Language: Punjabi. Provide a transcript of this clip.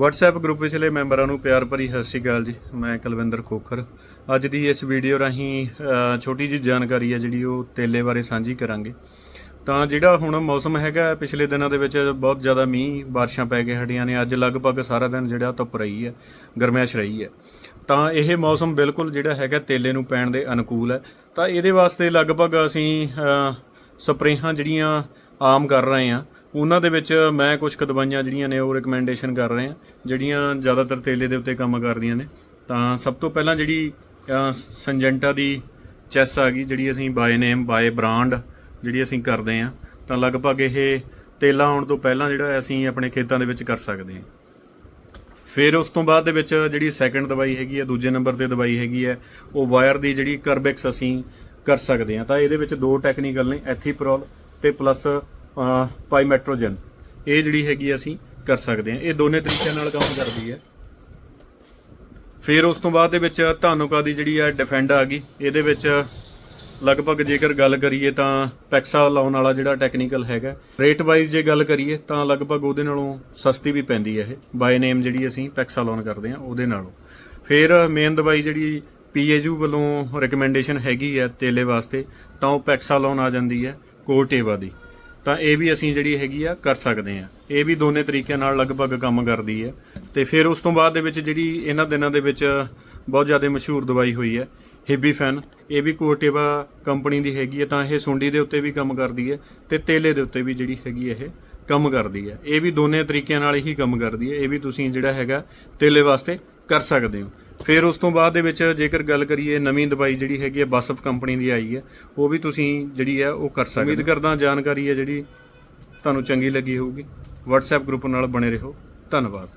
WhatsApp ਗਰੁੱਪ ਵਿਚਲੇ ਮੈਂਬਰਾਂ ਨੂੰ ਪਿਆਰ ਭਰੀ ਸਤਿ ਸ਼੍ਰੀ ਅਕਾਲ ਜੀ। ਮੈਂ ਕੁਲਵਿੰਦਰ ਖੋਖਰ। ਅੱਜ ਦੀ ਇਸ ਵੀਡੀਓ ਰਾਹੀਂ ਛੋਟੀ ਜਿਹੀ ਜਾਣਕਾਰੀ ਹੈ ਜਿਹੜੀ ਉਹ ਤੇਲੇ ਬਾਰੇ ਸਾਂਝੀ ਕਰਾਂਗੇ। ਤਾਂ ਜਿਹੜਾ ਹੁਣ ਮੌਸਮ ਹੈਗਾ, ਪਿਛਲੇ ਦਿਨਾਂ ਦੇ ਵਿੱਚ ਬਹੁਤ ਜ਼ਿਆਦਾ ਮੀਂਹ, ਬਾਰਿਸ਼ਾਂ ਪੈ ਕੇ ਹਟੀਆਂ ਨੇ। ਅੱਜ ਲਗਭਗ ਸਾਰਾ ਦਿਨ ਜਿਹੜਾ ਧੁੱਪ ਰਹੀ ਹੈ, ਗਰਮੈਸ਼ ਰਹੀ ਹੈ। ਤਾਂ ਇਹ ਮੌਸਮ ਬਿਲਕੁਲ ਜਿਹੜਾ ਹੈਗਾ ਤੇਲੇ ਨੂੰ ਪੈਣ ਦੇ ਅਨੁਕੂਲ ਹੈ। ਤਾਂ ਇਹਦੇ ਵਾਸਤੇ ਲਗਭਗ ਅਸੀਂ ਸਪਰੇਹਾਂ ਜਿਹੜੀਆਂ ਆਮ ਕਰ ਰਹੇ ਹਾਂ। ਉਹਨਾਂ ਦੇ ਵਿੱਚ ਮੈਂ ਕੁਝ ਕੁ ਦਵਾਈਆਂ ਜਿਹੜੀਆਂ ਨੇ ਉਹ ਰეკਮੈਂਡੇਸ਼ਨ ਕਰ ਰਹੇ ਹਾਂ ਜਿਹੜੀਆਂ ਜ਼ਿਆਦਾਤਰ ਤੇਲੇ ਦੇ ਉੱਤੇ ਕੰਮ ਕਰਦੀਆਂ ਨੇ। ਤਾਂ ਸਭ ਤੋਂ ਪਹਿਲਾਂ ਜਿਹੜੀ ਅ, ਸੰਜੈਂਟਾ ਦੀ ਚੈਸ ਆ ਗਈ ਜਿਹੜੀ ਅਸੀਂ ਬਾਏ ਨੇਮ ਬਾਏ ਬ੍ਰਾਂਡ ਜਿਹੜੀ ਅਸੀਂ ਕਰਦੇ ਹਾਂ ਤਾਂ ਲਗਭਗ ਇਹ ਤੇਲਾ ਆਉਣ ਤੋਂ ਪਹਿਲਾਂ ਜਿਹੜਾ ਅਸੀਂ ਆਪਣੇ ਖੇਤਾਂ ਦੇ ਵਿੱਚ ਕਰ ਸਕਦੇ ਹਾਂ। ਫਿਰ ਉਸ ਤੋਂ ਬਾਅਦ ਦੇ ਵਿੱਚ ਜਿਹੜੀ ਸੈਕੰਡ ਦਵਾਈ ਹੈਗੀ ਹੈ ਦੂਜੇ ਨੰਬਰ ਤੇ ਦਵਾਈ ਹੈਗੀ ਹੈ ਉਹ ਵਾਇਰ ਦੀ ਜਿਹੜੀ ਕਰਬੈਕਸ ਅਸੀਂ ਕਰ ਸਕਦੇ ਹਾਂ। ਤਾਂ ਇਹਦੇ ਵਿੱਚ ਦੋ ਟੈਕਨੀਕਲ ਨੇ ਐਥੀਪ੍ਰੋਲ ਤੇ ਪਲੱਸ ਪਾਈਮੈਟ੍ਰੋਜਨ ਇਹ ਜਿਹੜੀ ਹੈਗੀ ਅਸੀਂ ਕਰ ਸਕਦੇ ਹਾਂ। ਇਹ ਦੋਨੇ ਤਰੀਕਿਆਂ ਨਾਲ ਕੰਮ ਕਰਦੀ ਹੈ। ਫਿਰ ਉਸ ਤੋਂ ਬਾਅਦ ਦੇ ਵਿੱਚ ਧਾਨੂਕਾ ਦੀ ਜਿਹੜੀ ਹੈ ਡਿਫੈਂਡ ਆ ਗਈ। ਇਹਦੇ ਵਿੱਚ ਲਗਭਗ ਜੇਕਰ ਗੱਲ ਕਰੀਏ ਤਾਂ ਪੈਕਸਾ ਲਾਉਣ ਵਾਲਾ ਜਿਹੜਾ ਟੈਕਨੀਕਲ ਹੈਗਾ ਰੇਟ ਵਾਈਜ਼ ਜੇ ਗੱਲ ਕਰੀਏ ਤਾਂ ਲਗਭਗ ਉਹਦੇ ਨਾਲੋਂ ਸਸਤੀ ਵੀ ਪੈਂਦੀ ਹੈ ਇਹ। ਬਾਈ ਨੇਮ ਜਿਹੜੀ ਅਸੀਂ ਪੈਕਸਾ ਲਾਉਣ ਕਰਦੇ ਹਾਂ, ਉਹਦੇ ਨਾਲੋਂ। ਫਿਰ ਮੇਨ ਦਵਾਈ ਜਿਹੜੀ ਪੀਏਯੂ ਵੱਲੋਂ ਰეკਮੈਂਡੇਸ਼ਨ ਹੈਗੀ ਹੈ ਤੇਲੇ ਵਾਸਤੇ, ਤਾਂ ਉਹ ਪੈਕਸਾ ਲਾਉਣ ਆ ਜਾਂਦੀ ਹੈ ਕੋਟੇਵਾ ਦੀ। ਤਾਂ ਇਹ ਵੀ ਅਸੀਂ ਜਿਹੜੀ ਹੈਗੀ ਆ, ਕਰ ਸਕਦੇ ਆ। ਇਹ ਵੀ ਦੋਨੇ ਤਰੀਕਿਆਂ ਨਾਲ ਲਗਭਗ ਕੰਮ ਕਰਦੀ ਹੈ ਤੇ ਫਿਰ ਉਸ ਤੋਂ ਬਾਅਦ ਦੇ ਵਿੱਚ ਜਿਹੜੀ ਇਹਨਾਂ ਦਿਨਾਂ ਦੇ ਵਿੱਚ ਬਹੁਤ ਜ਼ਿਆਦਾ ਮਸ਼ਹੂਰ ਦਵਾਈ ਹੋਈ ਹੈ ਹਿਬੀਫੈਨ ਇਹ ਵੀ ਕੋਟੇਵਾ ਕੰਪਨੀ ਦੀ ਹੈਗੀ ਹੈ ਤਾਂ ਇਹ ਸੁੰਡੀ ਦੇ ਉੱਤੇ ਵੀ ਕੰਮ ਕਰਦੀ ਹੈ ਤੇ ਤੇਲੇ ਦੇ ਉੱਤੇ ਵੀ ਜਿਹੜੀ ਹੈਗੀ ਇਹ ਕੰਮ ਕਰਦੀ ਹੈ ਇਹ ਵੀ ਦੋਨੇ ਤਰੀਕਿਆਂ ਨਾਲ ਹੀ ਕੰਮ ਕਰਦੀ ਹੈ ਇਹ ਵੀ ਤੁਸੀਂ ਜਿਹੜਾ ਹੈਗਾ ਤੇਲੇ ਵਾਸਤੇ ਕਰ ਸਕਦੇ ਹੋ। ਫਿਰ ਉਸ ਤੋਂ ਬਾਅਦ ਦੇ ਵਿੱਚ ਜੇਕਰ ਗੱਲ ਕਰੀਏ ਨਵੀਂ ਦਵਾਈ ਜਿਹੜੀ ਹੈਗੀ ਹੈ ਬਸਫ ਕੰਪਨੀ ਦੀ ਆਈ ਹੈ ਉਹ ਵੀ ਤੁਸੀਂ ਜਿਹੜੀ ਹੈ ਉਹ ਕਰ ਸਕਦੇ ਹੋ। ਉਮੀਦ ਕਰਦਾ ਜਾਣਕਾਰੀ ਹੈ ਜਿਹੜੀ ਤੁਹਾਨੂੰ ਚੰਗੀ ਲੱਗੀ ਹੋਊਗੀ। WhatsApp ਗਰੁੱਪ ਨਾਲ ਬਣੇ ਰਹੋ। ਧੰਨਵਾਦ।